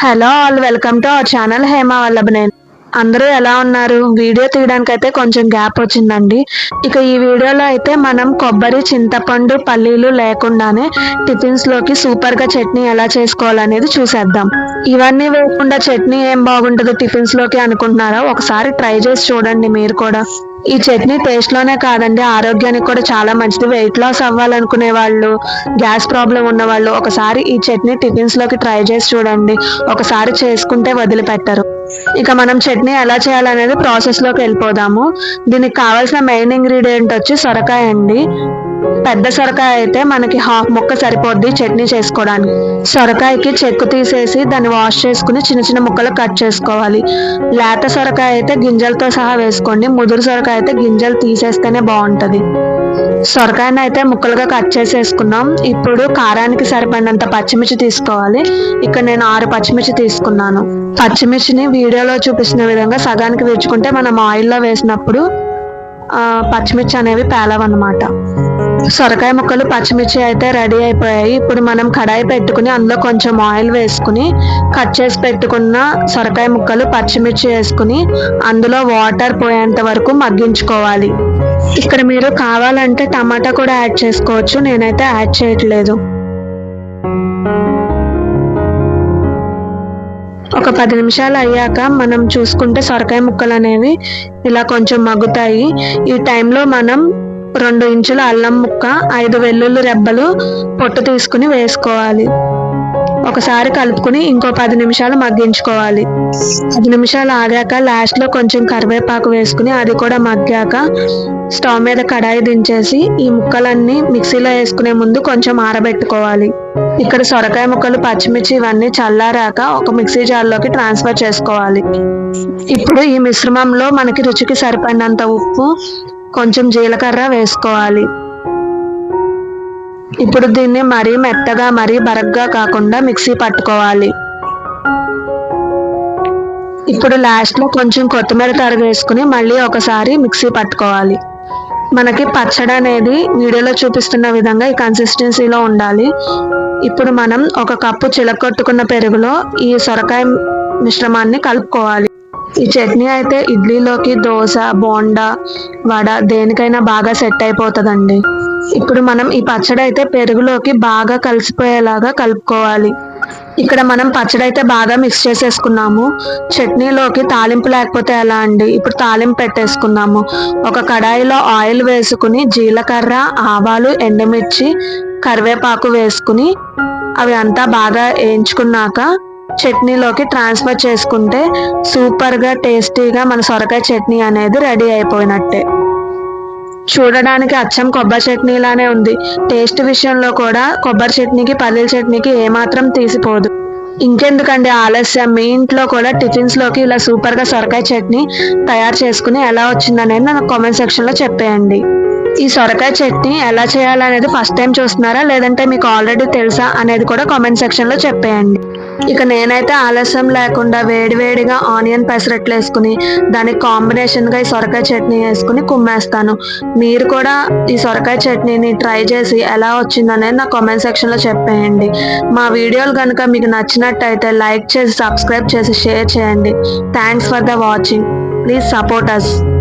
Hello all welcome to our channel Hema Vallabha నేను. అందరూ ఎలా ఉన్నారు? వీడియో తీయడానికి అయితే కొంచెం గ్యాప్ వచ్చిందండి. ఇక ఈ వీడియోలో అయితే మనం కొబ్బరి చింతపండు పల్లీలు లేకుండానే టిఫిన్స్లోకి సూపర్గా చట్నీ ఎలా చేసుకోవాలనేది చూసేద్దాం. ఇవన్నీ వేయకుండా చట్నీ ఏం బాగుంటుందో టిఫిన్స్లోకి అనుకుంటున్నారా? ఒకసారి ట్రై చేసి చూడండి మీరు కూడా. ఈ చట్నీ టేస్ట్లోనే కాదండి. ఆరోగ్యానికి కూడా చాలా మంచిది. వెయిట్ లాస్ అవ్వాలనుకునే వాళ్ళు గ్యాస్ ప్రాబ్లం ఉన్న వాళ్ళు ఒకసారి ఈ చట్నీ టిఫిన్స్లోకి ట్రై చేసి చూడండి. ఒకసారి చేసుకుంటే వదిలిపెట్టరు. ఇక మనం చట్నీ ఎలా చేయాలనేది ప్రాసెస్లోకి వెళ్ళిపోదాము. దీనికి కావాల్సిన మెయిన్ ఇంగ్రీడియంట్ వచ్చి సొరకాయ అండి పెద్ద సొరకాయ అయితే మనకి హాఫ్ ముక్క సరిపోద్ది చట్నీ చేసుకోవడానికి. సొరకాయకి చెక్కు తీసేసి దాన్ని వాష్ చేసుకుని చిన్న చిన్న ముక్కలు కట్ చేసుకోవాలి. లేత సొరకాయ అయితే గింజలతో సహా వేసుకోండి. ముదురు సొరకాయ అయితే గింజలు తీసేస్తేనే బాగుంటుంది. సొరకాయని అయితే ముక్కలుగా కట్ చేసేసుకున్నాం. ఇప్పుడు కారానికి సరిపడినంత పచ్చిమిర్చి తీసుకోవాలి. ఇక్కడ నేను ఆరు పచ్చిమిర్చి తీసుకున్నాను. పచ్చిమిర్చిని వీడియోలో చూపిస్తున్న విధంగా సగానికి విరుచుకుంటే మనం ఆయిల్లో వేసినప్పుడు పచ్చిమిర్చి అనేవి పేలవన్నమాట. సొరకాయ ముక్కలు పచ్చిమిర్చి అయితే రెడీ అయిపోయాయి. ఇప్పుడు మనం కడాయి పెట్టుకుని అందులో కొంచెం ఆయిల్ వేసుకుని కట్ చేసి పెట్టుకున్న సొరకాయ ముక్కలు పచ్చిమిర్చి వేసుకుని అందులో వాటర్ పోయేంత వరకు మగ్గించుకోవాలి. ఇక్కడ మీరు కావాలంటే టమాటా కూడా యాడ్ చేసుకోవచ్చు. నేనైతే యాడ్ చేయట్లేదు. ఒక పది నిమిషాలు అయ్యాక మనం చూసుకుంటే సొరకాయ ముక్కలు అనేవి ఇలా కొంచెం మగ్గుతాయి. ఈ టైంలో మనం రెండు ఇంచుల అల్లం ముక్క ఐదు వెల్లుల్లి రెబ్బలు పొట్టు తీసుకుని వేసుకోవాలి. ఒకసారి కలుపుకుని ఇంకో పది నిమిషాలు మగ్గించుకోవాలి. పది నిమిషాలు ఆగాక లాస్ట్లో కొంచెం కరివేపాకు వేసుకుని అది కూడా మగ్గాక స్టవ్ మీద కడాయి దించేసి ఈ ముక్కలన్నీ మిక్సీలో వేసుకునే ముందు కొంచెం ఆరబెట్టుకోవాలి. ఇక్కడ సొరకాయ ముక్కలు పచ్చిమిర్చి ఇవన్నీ చల్లారాక ఒక మిక్సీ జార్లోకి ట్రాన్స్ఫర్ చేసుకోవాలి. ఇప్పుడు ఈ మిశ్రమంలో మనకి రుచికి సరిపడినంత ఉప్పు కొంచెం జీలకర్ర వేసుకోవాలి. ఇప్పుడు దీన్ని మరీ మెత్తగా మరీ బరగ్గా కాకుండా మిక్సీ పట్టుకోవాలి. ఇప్పుడు లాస్ట్లో కొంచెం కొత్తిమీర తరుగు వేసుకుని మళ్ళీ ఒకసారి మిక్సీ పట్టుకోవాలి. మనకి పచ్చడి అనేది వీడియోలో చూపిస్తున్న విధంగా ఈ కన్సిస్టెన్సీలో ఉండాలి. ఇప్పుడు మనం ఒక కప్పు చిలకొట్టుకున్న పెరుగులో ఈ సొరకాయ మిశ్రమాన్ని కలుపుకోవాలి. ఈ చట్నీ అయితే ఇడ్లీలోకి దోశ బోండా వడ దేనికైనా బాగా సెట్ అయిపోతుందండి. ఇప్పుడు మనం ఈ పచ్చడి అయితే పెరుగులోకి బాగా కలిసిపోయేలాగా కలుపుకోవాలి. ఇక్కడ మనం పచ్చడి అయితే బాగా మిక్స్ చేసేసుకున్నాము. చట్నీలోకి తాలింపు లేకపోతే ఎలా అండి? ఇప్పుడు తాలింపు పెట్టేసుకున్నాము. ఒక కడాయిలో ఆయిల్ వేసుకుని జీలకర్ర ఆవాలు ఎండుమిర్చి కరివేపాకు వేసుకుని అవి అంతా బాగా వేయించుకున్నాక చట్నీలోకి ట్రాన్స్ఫర్ చేసుకుంటే సూపర్గా టేస్టీగా మన సొరకాయ చట్నీ అనేది రెడీ అయిపోయినట్టే. చూడడానికి అచ్చం కొబ్బరి చట్నీలానే ఉంది. టేస్ట్ విషయంలో కూడా కొబ్బరి చట్నీకి పల్లీల చట్నీకి ఏమాత్రం తీసిపోదు. ఇంకెందుకండి ఆలస్యం? మీ ఇంట్లో కూడా టిఫిన్స్లోకి ఇలా సూపర్గా సొరకాయ చట్నీ తయారు చేసుకుని ఎలా వచ్చిందనేది నాకు కామెంట్ సెక్షన్లో చెప్పేయండి. ఈ సొరకాయ చట్నీ ఎలా చేయాలనేది ఫస్ట్ టైం చూస్తున్నారా? లేదంటే మీకు ఆల్రెడీ తెలుసా? అనేది కూడా కామెంట్ సెక్షన్లో చెప్పేయండి. ఇక నేనైతే ఆలస్యం లేకుండా వేడివేడిగా ఆనియన్ పెసరట్లు వేసుకుని దానికి కాంబినేషన్గా ఈ సొరకాయ చట్నీ వేసుకుని కుమ్మేస్తాను. మీరు కూడా ఈ సొరకాయ చట్నీని ట్రై చేసి ఎలా వచ్చిందనేది నా కామెంట్ సెక్షన్లో చెప్పేయండి. మా వీడియోలు కనుక మీకు నచ్చినట్టయితే లైక్ చేసి సబ్స్క్రైబ్ చేసి షేర్ చేయండి. Thanks for the watching. Please support us